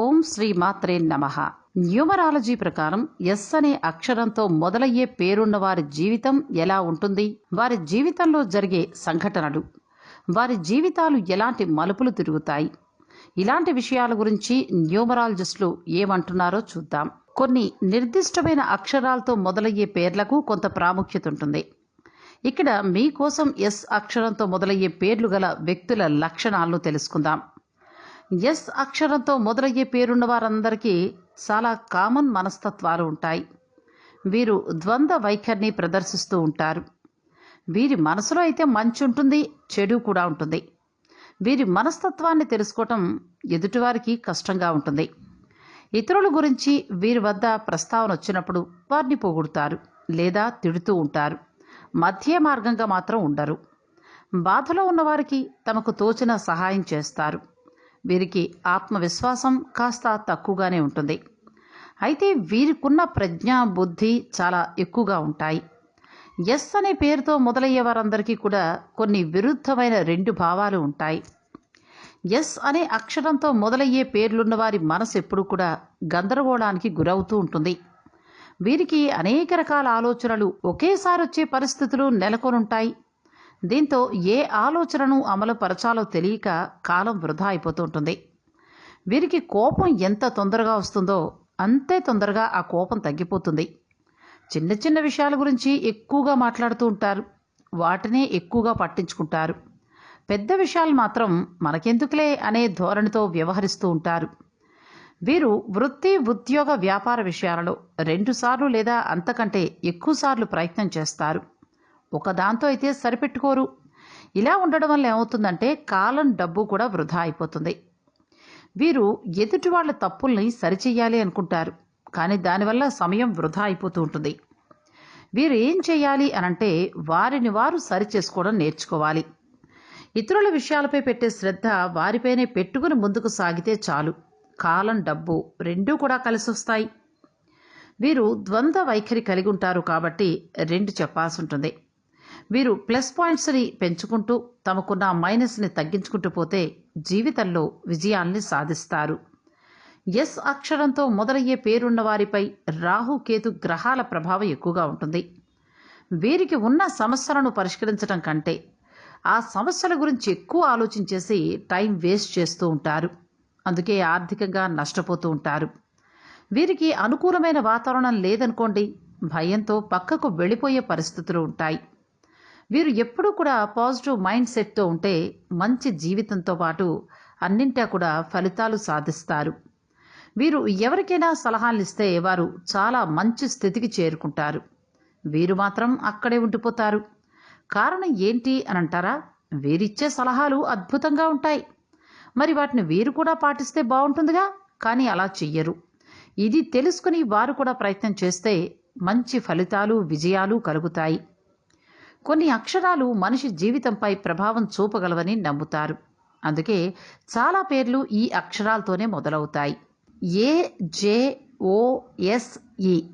ఓం శ్రీ మాత్రే నమ. న్యూమరాలజీ ప్రకారం ఎస్ అనే అక్షరంతో మొదలయ్యే పేరున్న వారి జీవితం ఎలా ఉంటుంది? వారి జీవితంలో జరిగే సంఘటనలు. వారి జీవితాలు ఎలాంటి మలుపులు తిరుగుతాయి? ఇలాంటి విషయాల గురించి న్యూమరాలజిస్టులు ఏమంటున్నారో చూద్దాం. కొన్ని నిర్దిష్టమైన అక్షరాలతో మొదలయ్యే పేర్లకు కొంత ప్రాముఖ్యత ఉంటుంది. ఇక్కడ మీకోసం ఎస్ అక్షరంతో మొదలయ్యే పేర్లు గల వ్యక్తుల లక్షణాలను తెలుసుకుందాం. ఎస్ అక్షరంతో మొదలయ్యే పేరున్న వారందరికీ చాలా కామన్ మనస్తత్వాలు ఉంటాయి. వీరు ద్వంద్వ వైఖరిని ప్రదర్శిస్తూ ఉంటారు. వీరి మనసులో అయితే మంచి ఉంటుంది చెడు కూడా ఉంటుంది. వీరి మనస్తత్వాన్ని తెలుసుకోవటం ఎదుటివారికి కష్టంగా ఉంటుంది. ఇతరుల గురించి వీరి వద్ద ప్రస్తావన వచ్చినప్పుడు వారిని పొగుడుతారు లేదా తిడుతూ ఉంటారు. మధ్య మార్గంగా మాత్రం ఉండరు. బాధలో ఉన్నవారికి తమకు తోచిన సహాయం చేస్తారు. వీరికి ఆత్మవిశ్వాసం కాస్త తక్కువగానే ఉంటుంది. అయితే వీరికున్న ప్రజ్ఞ బుద్ధి చాలా ఎక్కువగా ఉంటాయి. ఎస్ అనే పేరుతో మొదలయ్యే వారందరికీ కూడా కొన్ని విరుద్ధమైన రెండు భావాలు ఉంటాయి. ఎస్ అనే అక్షరంతో మొదలయ్యే పేర్లున్న వారి మనసు ఎప్పుడు కూడా గందరగోళానికి గురవుతూ ఉంటుంది. వీరికి అనేక రకాల ఆలోచనలు ఒకేసారి వచ్చే పరిస్థితులు నెలకొనుంటాయి. దీంతో ఏ ఆలోచనను అమలు పరచాలో తెలియక కాలం వృధా అయిపోతూ ఉంటుంది. వీరికి కోపం ఎంత తొందరగా వస్తుందో అంతే తొందరగా ఆ కోపం తగ్గిపోతుంది. చిన్న చిన్న విషయాల గురించి ఎక్కువగా మాట్లాడుతూ ఉంటారు. వాటినే ఎక్కువగా పట్టించుకుంటారు. పెద్ద విషయాలు మాత్రం మనకెందుకులే అనే ధోరణితో వ్యవహరిస్తూ ఉంటారు. వీరు వృత్తి ఉద్యోగ వ్యాపార విషయాలలో రెండుసార్లు లేదా అంతకంటే ఎక్కువసార్లు ప్రయత్నం చేస్తారు. ఒకదాంతో అయితే సరిపెట్టుకోరు. ఇలా ఉండడం వల్ల ఏమవుతుందంటే కాలం డబ్బు కూడా వృధా అయిపోతుంది. వీరు ఎదుటి వాళ్ళ తప్పుల్ని సరిచెయ్యాలి అనుకుంటారు. కానీ దానివల్ల సమయం వృధా అయిపోతూ ఉంటుంది. వీరు ఏం చేయాలి అనంటే వారిని వారు సరిచేసుకోవడం నేర్చుకోవాలి. ఇతరుల విషయాలపై పెట్టే శ్రద్ధ వారిపైనే పెట్టుకుని ముందుకు సాగితే చాలు. కాలం డబ్బు రెండూ కూడా కలిసి వస్తాయి వీరు ద్వంద్వ వైఖరి కలిగి ఉంటారు కాబట్టి రెండు చెప్పాల్సి ఉంటుంది వీరు ప్లస్ పాయింట్స్ని పెంచుకుంటూ తమకున్న మైనస్ని తగ్గించుకుంటూ పోతే జీవితంలో విజయాల్ని సాధిస్తారు. ఎస్ అక్షరంతో మొదలయ్యే పేరున్న వారిపై రాహు కేతు గ్రహాల ప్రభావం ఎక్కువగా ఉంటుంది. వీరికి ఉన్న సమస్యలను పరిష్కరించడం కంటే ఆ సమస్యల గురించి ఎక్కువ ఆలోచించేసి టైం వేస్ట్ చేస్తూ ఉంటారు. అందుకే ఆర్థికంగా నష్టపోతూ ఉంటారు. వీరికి అనుకూలమైన వాతావరణం లేదనుకోండి భయంతో పక్కకు వెళ్ళిపోయే పరిస్థితులు ఉంటాయి. వీరు ఎప్పుడూ కూడా పాజిటివ్ మైండ్ సెట్తో ఉంటే మంచి జీవితంతో పాటు అన్నింటా కూడా ఫలితాలు సాధిస్తారు. వీరు ఎవరికైనా సలహాలు ఇస్తే వారు చాలా మంచి స్థితికి చేరుకుంటారు. వీరు మాత్రం అక్కడే ఉండిపోతారు. కారణం ఏంటి అని అంటారా వీరిచ్చే సలహాలు అద్భుతంగా ఉంటాయి. మరి వాటిని వీరు కూడా పాటిస్తే బాగుంటుందిగా? కానీ అలా చెయ్యరు. ఇది తెలుసుకుని వారు కూడా ప్రయత్నం చేస్తే మంచి ఫలితాలు విజయాలు కలుగుతాయి. కొన్ని అక్షరాలు మనిషి జీవితంపై ప్రభావం చూపగలవని నమ్ముతారు. అందుకే చాలా పేర్లు ఈ అక్షరాలతోనే మొదలవుతాయి. ఏ జే ఓ ఎస్ ఈ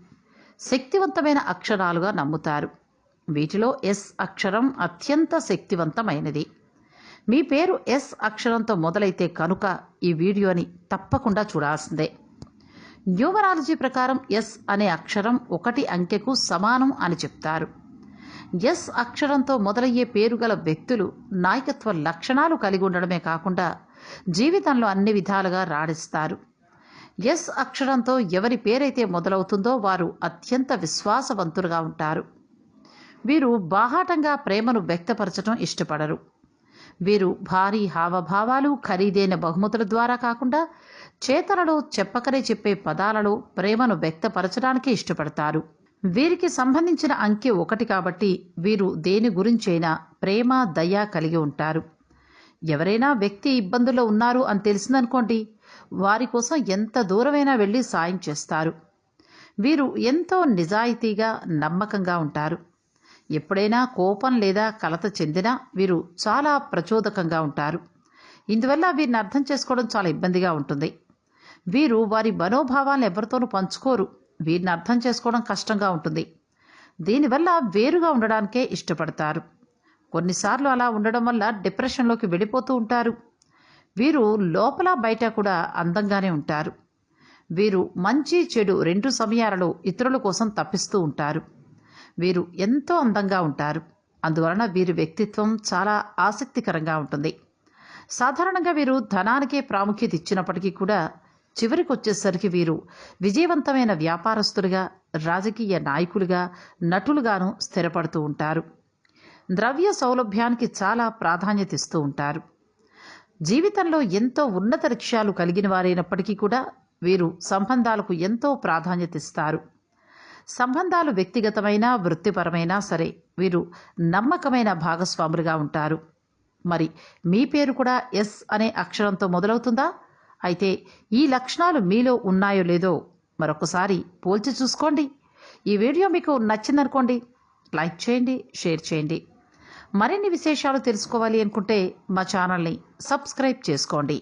శక్తివంతమైన అక్షరాలుగా నమ్ముతారు. వీటిలో ఎస్ అక్షరం అత్యంత శక్తివంతమైనది. మీ పేరు ఎస్ అక్షరంతో మొదలైతే కనుక ఈ వీడియోని తప్పకుండా చూడాల్సిందే. న్యూమరాలజీ ప్రకారం ఎస్ అనే అక్షరం ఒకటి అంకెకు సమానం అని చెప్తారు. ఎస్ అక్షరంతో మొదలయ్యే పేరు గల వ్యక్తులు నాయకత్వ లక్షణాలు కలిగి ఉండడమే కాకుండా జీవితంలో అన్ని విధాలుగా రాణిస్తారు. ఎస్ అక్షరంతో ఎవరి పేరైతే మొదలవుతుందో వారు అత్యంత విశ్వాసవంతులుగా ఉంటారు. వీరు బాహాటంగా ప్రేమను వ్యక్తపరచడం ఇష్టపడరు. వీరు భారీ హావభావాలు ఖరీదైన బహుమతుల ద్వారా కాకుండా చేతలలో చెప్పకనే చెప్పే పదాలలో ప్రేమను వ్యక్తపరచడానికి ఇష్టపడతారు. వీరికి సంబంధించిన అంకె ఒకటి కాబట్టి వీరు దేని గురించైనా ప్రేమ దయ కలిగి ఉంటారు. ఎవరైనా వ్యక్తి ఇబ్బందుల్లో ఉన్నారు అని తెలిసిందనుకోండి వారి కోసం ఎంత దూరమైనా వెళ్ళి సాయం చేస్తారు. వీరు ఎంతో నిజాయితీగా నమ్మకంగా ఉంటారు. ఎప్పుడైనా కోపం లేదా కలత చెందినా వీరు చాలా ప్రచోదకంగా ఉంటారు. ఇందువల్ల వీరిని అర్థం చేసుకోవడం చాలా ఇబ్బందిగా ఉంటుంది. వీరు వారి మనోభావాలను ఎవరితోనూ పంచుకోరు. వీరిని అర్థం చేసుకోవడం కష్టంగా ఉంటుంది. దీనివల్ల వేరుగా ఉండడానికే ఇష్టపడతారు. కొన్నిసార్లు అలా ఉండడం వల్ల డిప్రెషన్లోకి వెళ్ళిపోతూ ఉంటారు. వీరు లోపల బయట కూడా అందంగానే ఉంటారు. వీరు మంచి చెడు రెండు సమయాలలో ఇతరుల కోసం తప్పిస్తూ ఉంటారు. వీరు ఎంతో అందంగా ఉంటారు. అందువలన వీరి వ్యక్తిత్వం చాలా ఆసక్తికరంగా ఉంటుంది. సాధారణంగా వీరు ధనానికే ప్రాముఖ్యత ఇచ్చినప్పటికీ కూడా చివరికి వచ్చేసరికి వీరు విజయవంతమైన వ్యాపారస్తులుగా రాజకీయ నాయకులుగా నటులుగాను స్థిరపడుతూ ఉంటారు. ద్రవ్య సౌలభ్యానికి చాలా ప్రాధాన్యత ఇస్తూ ఉంటారు. జీవితంలో ఎంతో ఉన్నత లక్ష్యాలు కలిగిన వారైనప్పటికీ కూడా వీరు సంబంధాలకు ఎంతో ప్రాధాన్యత ఇస్తారు. సంబంధాలు వ్యక్తిగతమైన వృత్తిపరమైనా సరే వీరు నమ్మకమైన భాగస్వాములుగా ఉంటారు. మరి మీ పేరు కూడా ఎస్ అనే అక్షరంతో మొదలవుతుందా? అయితే ఈ లక్షణాలు మీలో ఉన్నాయో లేదో మరొకసారి పోల్చి చూసుకోండి. ఈ వీడియో మీకు నచ్చిందనుకోండి లైక్ చేయండి షేర్ చేయండి. మరిన్ని విశేషాలు తెలుసుకోవాలి అనుకుంటే మా ఛానల్ని సబ్స్క్రైబ్ చేసుకోండి.